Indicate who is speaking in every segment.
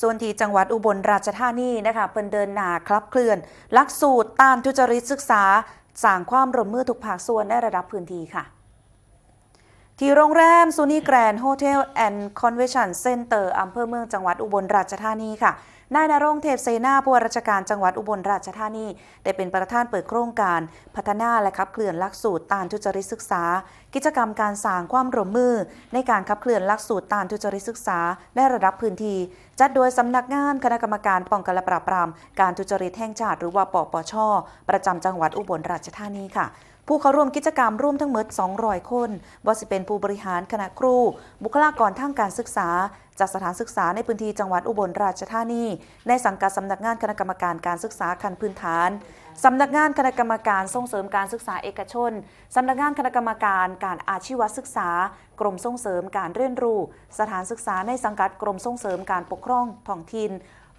Speaker 1: ส่วนที่จังหวัดอุบลราชธานีนะคะเป็นเดินหนาคลับเคลื่อนหลักสูตรต้านทุจริตศึกษาสร้างความร่วมมือทุกภาคส่วนในระดับพื้นที่ค่ะ ที่โรงแรมซูนี่แกรนด์โฮเทลแอนด์คอนเวนชั่นเซ็นเตอร์อำเภอเมืองจังหวัดอุบลราชธานีค่ะ นายนรงเทพเสนาผู้ว่าราชการจังหวัดอุบลราชธานี ได้เป็นประธานเปิดโครงการพัฒนาและขับเคลื่อนหลักสูตรตานทุจริตศึกษา กิจกรรมการสร้างความร่วมมือ ในการขับเคลื่อนหลักสูตรตานทุจริตศึกษาในระดับพื้นที่จัดโดยสำนักงานคณะกรรมการป้องกันและปราบปราม การทุจริตแห่งชาติหรือว่าปปชประจำจังหวัดอุบลราชธานีค่ะ ผู้เข้าร่วมกิจกรรมร่วมทั้งหมด 200 คนว่าสิเป็นผู้บริหารคณะครู บุคลากรทางการศึกษา จากสถานศึกษาในพื้นที่จังหวัดอุบลราชธานี ในสังกัดสำนักงานคณะกรรมการการศึกษาขั้นพื้นฐานสำนักงานคณะกรรมการส่งเสริมการศึกษาเอกชน สำนักงานคณะกรรมการการอาชีวศึกษา กรมส่งเสริมการเรียนรู้ สถานศึกษาในสังกัดกรมส่งเสริมการปกครองท้องถิ่น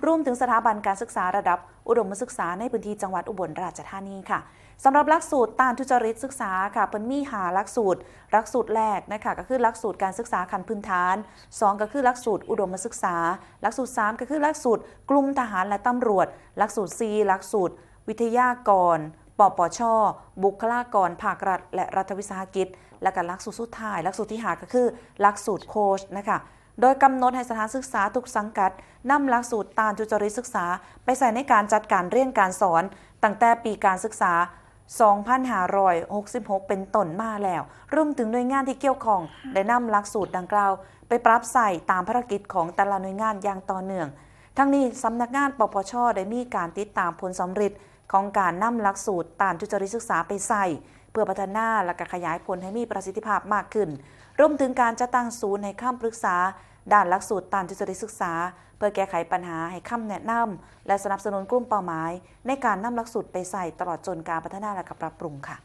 Speaker 1: รวมถึงสถาบันการศึกษาระดับ อุดมศึกษาในพื้นที่จังหวัดอุบลราชธานีค่ะสำหรับหลักสูตรต้านทุจริตศึกษาค่ะเปิ้นมีหาหลักสูตรหลักสูตรแรกนะคะก็คือหลักสูตรการศึกษาขั้นพื้นฐาน 2 ก็คือหลักสูตรอุดมศึกษา หลักสูตร 3 ก็คือหลักสูตรกลุ่มทหารและตำรวจ หลักสูตร 4 หลักสูตร วิทยากรปปช บุคลากรภาครัฐ และรัฐวิสาหกิจ และก็หลักสูตรสุดท้ายหลักสูตรที่หาก็คือหลักสูตรโค้ชนะคะ โดยกำหนดให้สถานศึกษาทุกสังกัดนำหลักสูตรตานทุจริตศึกษา ไปใส่ในการจัดการเรียนการสอน ตั้งแต่ปีการศึกษา 2566 เป็นต้นมาแล้วรวมถึงหน่วยงานที่เกี่ยวข้องได้นำหลักสูตรดังกล่าว ไปปรับใส่ตามภารกิจของแต่ละหน่วยงานอย่างต่อเนื่อง ทั้งนี้สำนักงานปปชได้มีการติดตามผลสำเร็จของการนำหลักสูตรตานทุจริตศึกษาไปใส่ พื่อพัฒนาและก็ขยายผลให้มีประสิทธิภาพมากขึ้น รวมถึงการจะตั้งศูนย์ให้คำปรึกษา ด้านหลักสูตรตานทุจริตศึกษา เพื่อแก้ไขปัญหาให้คำแนะนำและสนับสนุนกลุ่มเป้าหมาย ในการนำหลักสูตรไปใส่ตลอดจนการพัฒนาและก็ปรับปรุงค่ะ